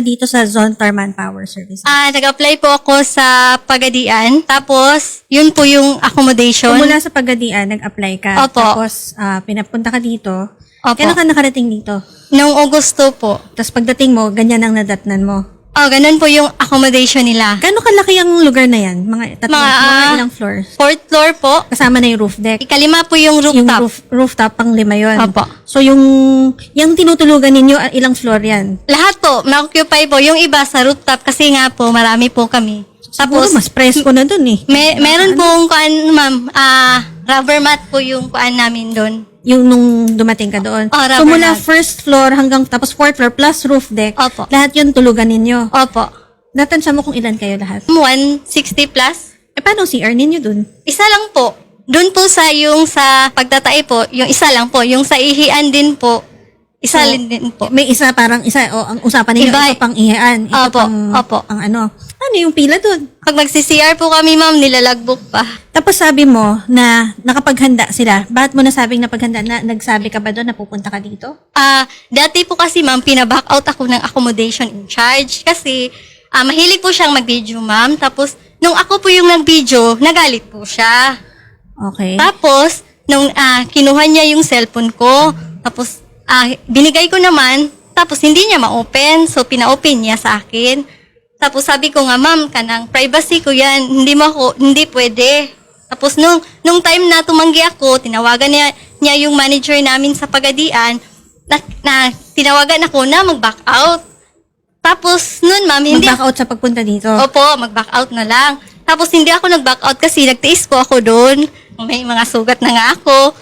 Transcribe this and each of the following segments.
Ka dito sa Zontar Manpower Service? Ah, nag-apply po ako sa Pagadian. Tapos, yun po yung accommodation. Mula sa Pagadian, nag-apply ka. Opo. Tapos, ah, pinapunta ka dito. Opo. Kailan ka nakarating dito? Noong Augusto po. Tapos pagdating mo, ganyan ang nadatnan mo. Oh, ganun po yung accommodation nila. Gano'ng kalaki ang lugar na yan? Mga tatlong, Mga, mga, ah, ilang floors? Fourth floor po. Kasama na yung roof deck. Ikalima po yung Yung rooftop. roof, rooftop, pang lima yun. Opo. So, yung, yung tinutulugan ninyo, ah, ilang floor yan? Lahat po, ma-occupy po. Yung iba sa rooftop kasi nga po, marami po kami. Siguro Tapos, mas presko na dun eh. may, meron pong kuan, ma'am, ah, rubber mat po yung kuan namin doon. Yung nung dumating ka doon. Oh, so, mula mat. first floor hanggang tapos fourth floor plus roof deck, Opo. lahat yun tulugan ninyo. Opo. Natansya mo kung ilan kayo lahat. 160 plus. Eh, paano si CR ninyo dun? Isa lang po. Doon po sa yung sa pagtatay po, yung isa lang po. Yung sa ihian din po, isa So, din po. May isa parang isa, o ang usapan ninyo, Iba- ito pang ihaan, ito Opo, pang, opo. ang ano. Ano yung pila dun? Pag magsi-CR po kami, ma'am, nilalagbok pa. Tapos sabi mo na nakapaghanda sila. Bakit mo nasabing napaghanda na nagsabi ka ba doon na pupunta ka dito? Ah, dati po kasi ma'am, pina-back out ako ng accommodation in charge kasi ah, mahilig po siyang mag-video, ma'am. Tapos nung ako po yung nag-video, nagalit po siya. Okay. Tapos nung ah, kinuha niya yung cellphone ko, tapos ah, binigay ko naman, tapos hindi niya ma-open, so pina-open niya sa akin. Tapos sabi ko nga, ma'am, kanang privacy ko yan, hindi mo ako, hindi pwede. Tapos nung, nung time na tumanggi ako, tinawagan niya, niya yung manager namin sa Pagadian, na, na tinawagan ako na mag-back out. Tapos nun, ma'am, hindi Mag-back out sa pagpunta dito. Opo, mag-back out na lang. Tapos hindi ako nag-back out kasi nagtiis ko ako doon. May mga sugat na nga ako.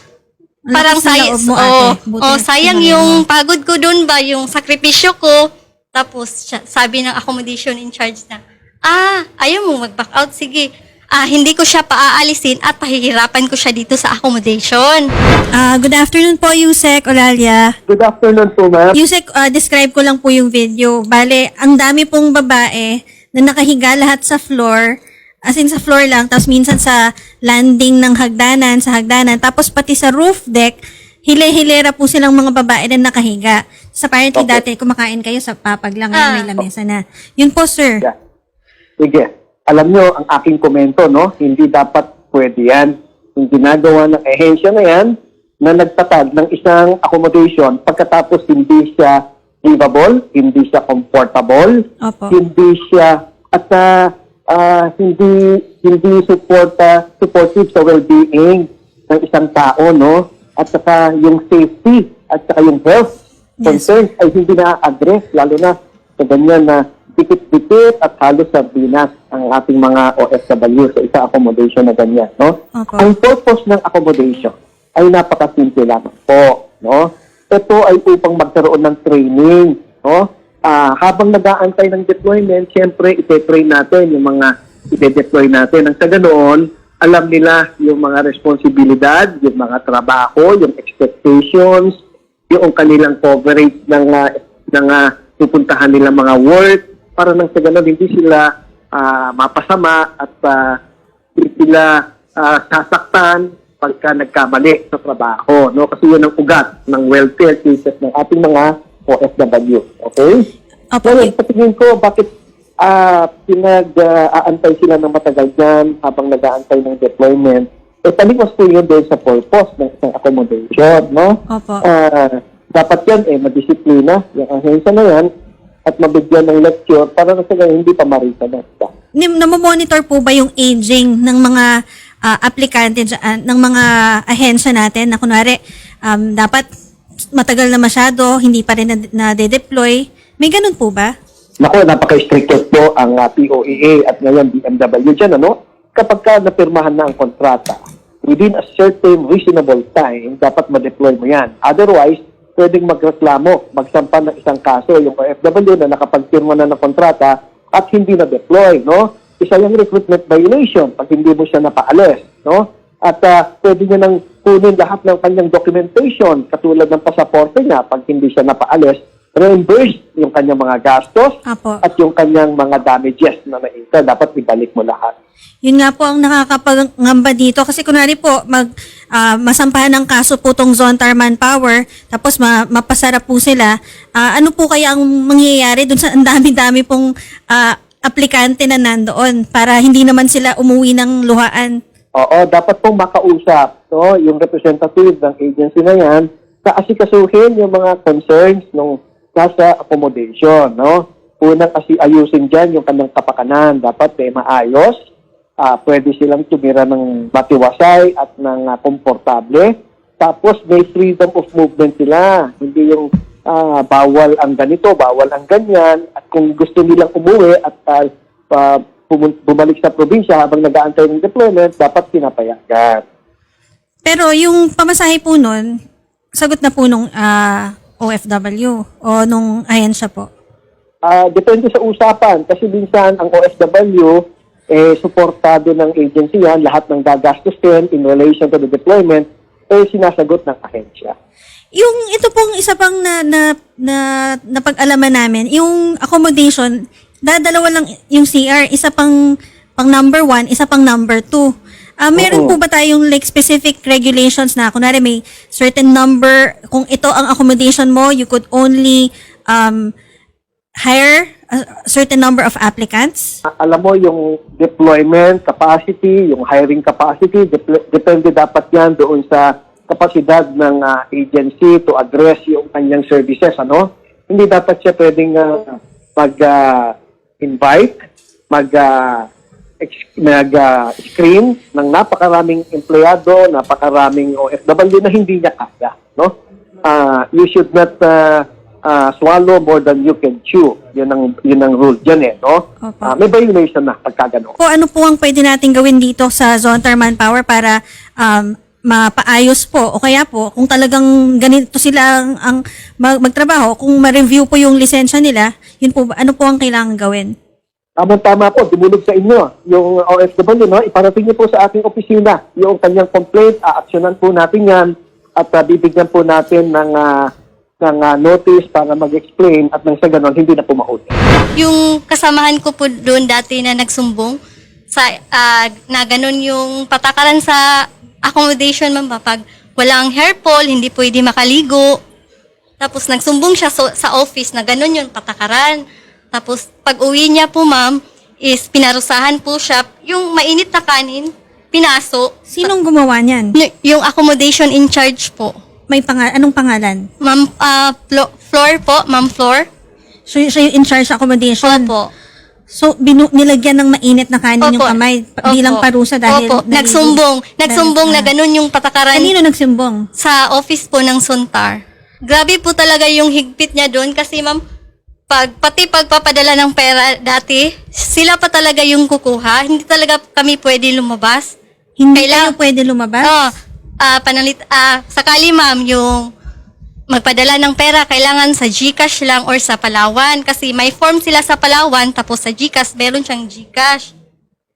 Ang Parang sayang, oh, oh, sayang yung pagod ko doon ba, yung sakripisyo ko. Tapos siya- sabi ng accommodation in charge na, ah, ayaw mo mag-back out, sige. Ah, hindi ko siya paaalisin at pahihirapan ko siya dito sa accommodation. Ah, good afternoon po, Yusek Oralia. Good afternoon po, ma'am. Yusek, ah, describe ko lang po yung video. Bale, ang dami pong babae na nakahiga lahat sa floor, as in sa floor lang, tapos minsan sa landing ng hagdanan, sa hagdanan, tapos pati sa roof deck, hile-hilera po silang mga babae na nakahiga. Sa apparently Okay. dati, kumakain kayo sa papag lang, Ah. may lamesa na. Yun po, sir. Yeah. Sige. Alam nyo, ang aking komento, no? Hindi dapat pwede yan. Yung ginagawa ng ehensya na yan, na nagtatag ng isang accommodation, pagkatapos hindi siya livable, hindi siya comfortable, Opo. hindi siya, at ah, ah, hindi hindi support, ah, supportive sa well-being ng isang tao, no? At saka yung safety, at saka yung health Yes. concerns ay hindi na-address, lalo na sa ganyan na dikit-dikit at halos sardinas ang ating mga OFW sa isang accommodation na ganyan, no? Opo. Ang purpose ng accommodation ay napakasimple lamang po, no? Ito ay upang magkaroon ng training, no? Ah, habang nag-aantay ng deployment, siyempre ite-train natin yung mga ide-deploy natin. Ang sa ganoon, alam nila yung mga responsibilidad, yung mga trabaho, yung expectations, yung kanilang coverage ng ah, ng ah, pupuntahan nilang mga work para nang sa ganun hindi sila ah, mapasama at hindi sila ah, sasaktan pagka nagkamali sa trabaho no kasi yun ang ugat ng welfare cases ng ating mga OFW okay Opo. Ngayon, sa tingin ko bakit ah pinag-aantay sila ng matagal dyan habang nag-aantay ng deployment eh talikos po yun din sa purpose ng isang accommodation no Opo. Ah, dapat yan eh, madisiplina yung ahensya na yan at mabigyan ng lecture para na ganun hindi pa marita na siya. Namomonitor po ba yung aging ng mga ah, aplikante dyan, ng mga ahensya natin na kunwari um, dapat matagal na masyado, hindi pa rin na- na-deploy? May ganun po ba? Naku, napaka-stricted po ang ah, POEA at ngayon BMW dyan, ano? Kapag ka napirmahan na ang kontrata, within a certain reasonable time, dapat ma-deploy mo yan. Otherwise, pwedeng magreklamo, magsampa ng isang kaso yung OFW na nakapagpirma na ng kontrata at hindi na-deploy, no? Isa yung recruitment violation pag hindi mo siya napaalis, no? At ah, pwede niya nang kunin lahat ng kanyang documentation katulad ng pasaporte niya pag hindi siya napaalis reimburse yung kanyang mga gastos Apo. at yung kanyang mga damages na naita. Dapat ibalik mo lahat. Yun nga po ang nakakapangamba dito kasi kunwari po mag ah, masampahan ng kaso po tong Zontar Manpower tapos ma, mapasara po sila. Ah, ano po kaya ang mangyayari dun sa ang dami-dami pong ah, aplikante na nandoon para hindi naman sila umuwi ng luhaan? Oo, dapat pong makausap no, yung representative ng agency na yan sa asikasuhin yung mga concerns ng nasa accommodation. No? Unang asi ayusin dyan yung kanyang kapakanan. Dapat eh, maayos. Ah, pwede silang tumira ng matiwasay at ng ah, komportable. Tapos may freedom of movement sila. Hindi yung ah, bawal ang ganito, bawal ang ganyan. At kung gusto nilang umuwi at pa- pumun- bumalik sa probinsya habang nag-aantay ng deployment, dapat pinapayagan. Pero yung pamasahe po nun, sagot na po nung ah, OFW o nung ahensya po. Ah, depende sa usapan kasi minsan ang OFW eh suportado ng agency yan, lahat ng gagastos din in relation to the deployment eh sinasagot ng ahensya. Yung ito pong isa pang na na na napag-alaman namin, yung accommodation, dadalawa lang yung CR, isa pang pang number one, isa pang number two. Ah, meron Oo. po ba tayong like specific regulations na kunwari may certain number, kung ito ang accommodation mo, you could only um, hire a certain number of applicants? Ah, alam mo yung deployment capacity, yung hiring capacity, dep- depende dapat yan doon sa kapasidad ng ah, agency to address yung kanyang services, ano? Hindi dapat siya pwedeng ah, mag-invite, mag, mag-screen ng napakaraming empleyado, napakaraming OFW na hindi niya kaya, no? Ah, you should not ah, ah, swallow more than you can chew. Yun ang yun ang rule diyan eh, no? Opo. Ah, may violation na pagka ganun. po ano po ang pwede natin gawin dito sa Zontar Manpower para um, mapaayos po o kaya po kung talagang ganito sila ang, ang mag- magtrabaho kung ma-review po yung lisensya nila yun po ano po ang kailangan gawin Tama-tama po, dumulog sa inyo yung OFW, no? Iparating niyo po sa ating opisina yung kanyang complaint, aaksyonan po natin yan at ah, bibigyan po natin ng, ah, ng ah, notice para mag-explain at nang sa ganon, hindi na po mahuli. Yung kasamahan ko po doon dati na nagsumbong, sa, ah, na ganun yung patakaran sa accommodation, ma'am, ba, pag walang hair pull, hindi pwede makaligo. Tapos nagsumbong siya so- sa office na ganun yung patakaran. Tapos pag uwi niya po, ma'am, is pinarusahan po siya. Yung mainit na kanin, pinaso. sinong gumawa niyan Y- yung accommodation in charge po. may panga- anong pangalan Ma'am, ah, Flo- Floor po, ma'am Floor. so y- siya yung in charge sa accommodation Opo. so binu- nilagyan ng mainit na kanin yung Opo. kamay Opo. bilang parusa dahil Opo. naligo- Nagsumbong. Nagsumbong na Ah. ganun yung patakaran kanino nagsumbong sa office po ng Suntar. Grabe po talaga yung higpit niya doon kasi ma'am, pag, pati pagpapadala ng pera dati, sila pa talaga yung kukuha. Hindi talaga kami pwede lumabas. hindi Kailang- kayo pwede lumabas Oh, ah panalit, ah, sakali ma'am, yung magpadala ng pera, kailangan sa GCash lang or sa Palawan. Kasi may form sila sa Palawan, tapos sa GCash, meron siyang GCash.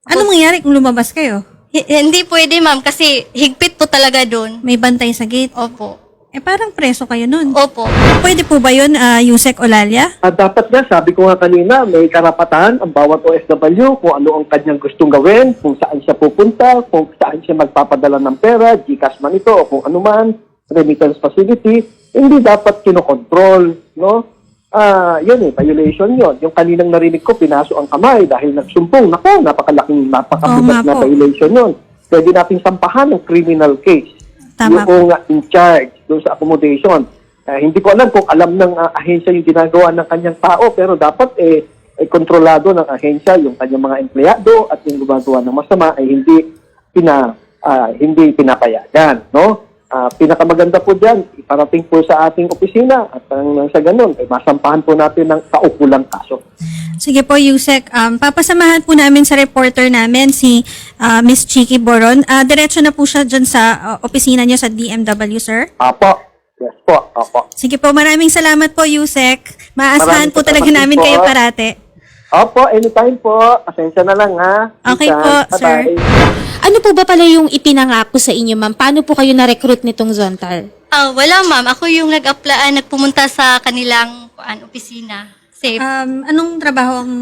ano mangyayari kung lumabas kayo Hi- hindi pwede ma'am, kasi higpit po talaga doon. may bantay sa gate Opo. Eh parang preso kayo nun Opo. Pwede po ba yun, uh, Yusek Olalia? At dapat nga, sabi ko nga kanina, may karapatan ang bawat OFW kung ano ang kanyang gustong gawin, kung saan siya pupunta, kung saan siya magpapadala ng pera, GCash man ito, o kung ano man, remittance facility, hindi dapat kinokontrol, no? Ah, yun eh, violation yun. Yung kaninang narinig ko, pinaso ang kamay dahil nagsumbong. Nako, napakalaking, Oo napakabigat nga na po. violation yun. Pwede nating sampahan ng criminal case. Tama yung in charge doon sa accommodation. Ah, hindi ko alam kung alam ng ah, ahensya yung ginagawa ng kanyang tao, pero dapat eh, eh kontrolado ng ahensya yung kanyang mga empleyado at yung gumagawa ng masama ay hindi pina ah, hindi pinapayagan, no? Ah, pinakamaganda po diyan, iparating po sa ating opisina at ang nang sa ganun, ay masampahan po natin ng kaukulang kaso. Sige po, Yusek. Um, papasamahan po namin sa reporter namin si ah, Miss Chiki Boron. Ah, diretso na po siya dyan sa ah, opisina niyo sa DMW, sir. Apo. Yes po, apo. Sige po, maraming salamat po, Yusek. Maasahan Maraming po talaga salamat namin po. kayo parate. Opo, anytime po. Pasensya na lang ha. Okay po, Bye-bye. Ano po ba pala yung ipinangako sa inyo, ma'am? Paano po kayo na-recruit nitong Zontal? Ah, wala ma'am. Ako yung nag-apply, nagpumunta sa kanilang kuan, opisina. Safe. Um, anong trabaho ang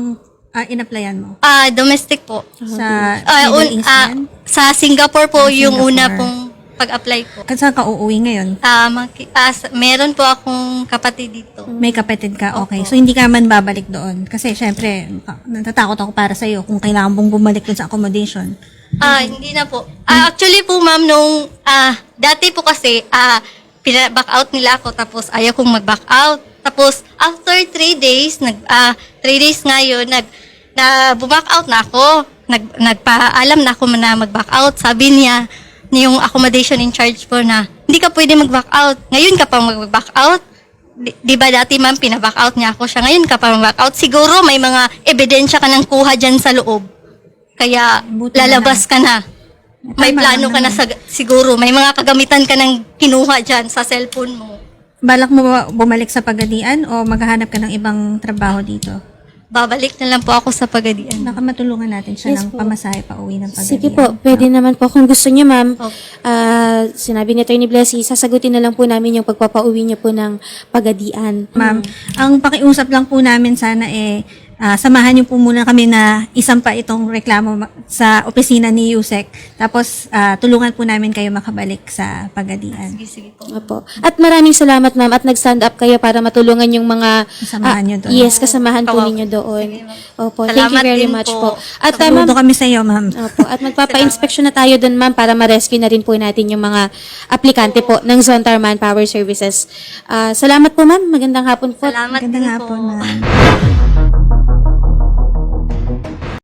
ah, in-applyan mo? Ah, domestic po. Sa Ah, Middle un- East ah, yan? sa Singapore po Ah, yung Singapore. una pong pag-apply ko. Saan ka uuwi ngayon? Ah, maki- ah, meron po akong kapatid dito. May kapatid ka, okay. Opo. So, hindi ka man babalik doon. Kasi, syempre, ah, natatakot ako para sa'yo kung kailangan mong bumalik doon sa accommodation. Ah, hindi na po. Ah, actually po ma'am nung ah dati po kasi ah pina-back out nila ako tapos ayaw kong mag-back out. Tapos after three days, nag ah three days ngayon nag na bumack out na ako. Nag nagpaalam na ako na mag-back out. Sabi niya yung accommodation in charge po na hindi ka pwede mag-back out. Ngayon ka pa mag-back out. Di, di ba dati ma'am pina-back out niya ako siya. Ngayon ka pa mag-back out. Siguro may mga ebidensya ka nang kuha dyan sa loob. Kaya Buti na lalabas ka na. May Tama plano ka na sa, siguro. May mga kagamitan ka nang kinuha dyan sa cellphone mo. Balak mo ba bumalik sa Pagadian o maghahanap ka ng ibang trabaho dito? Babalik na lang po ako sa Pagadian. Baka matulungan natin siya Yes ng po. pamasahe pa uwi ng Pagadian. Sige po, pwede naman po. Kung gusto niyo, ma'am, Opo. ah, sinabi ni Attorney Blessy, sasagutin na lang po namin yung pagpapauwi niyo po ng pagadian. Ma'am, ang pakiusap lang po namin sana eh, ah, samahan niyo po muna kami na isampa itong reklamo sa opisina ni Yusek. Tapos, ah, tulungan po namin kayo makabalik sa Pagadian. Sige, sige po. Opo. At maraming salamat, ma'am, at nag-stand up kayo para matulungan yung mga... Kasamahan ah, niyo doon. Yes, kasamahan po ninyo doon. Opo, thank you very much po. po. At ma'am, Saludo kami sa iyo, ma'am. Opo, at magpapa-inspection na tayo doon, ma'am, para ma-rescue na rin po natin yung mga aplikante po ng Zontar Manpower Services. Ah, salamat po, ma'am. Magandang hapon po. Salamat Magandang din hapon, po. ma'am.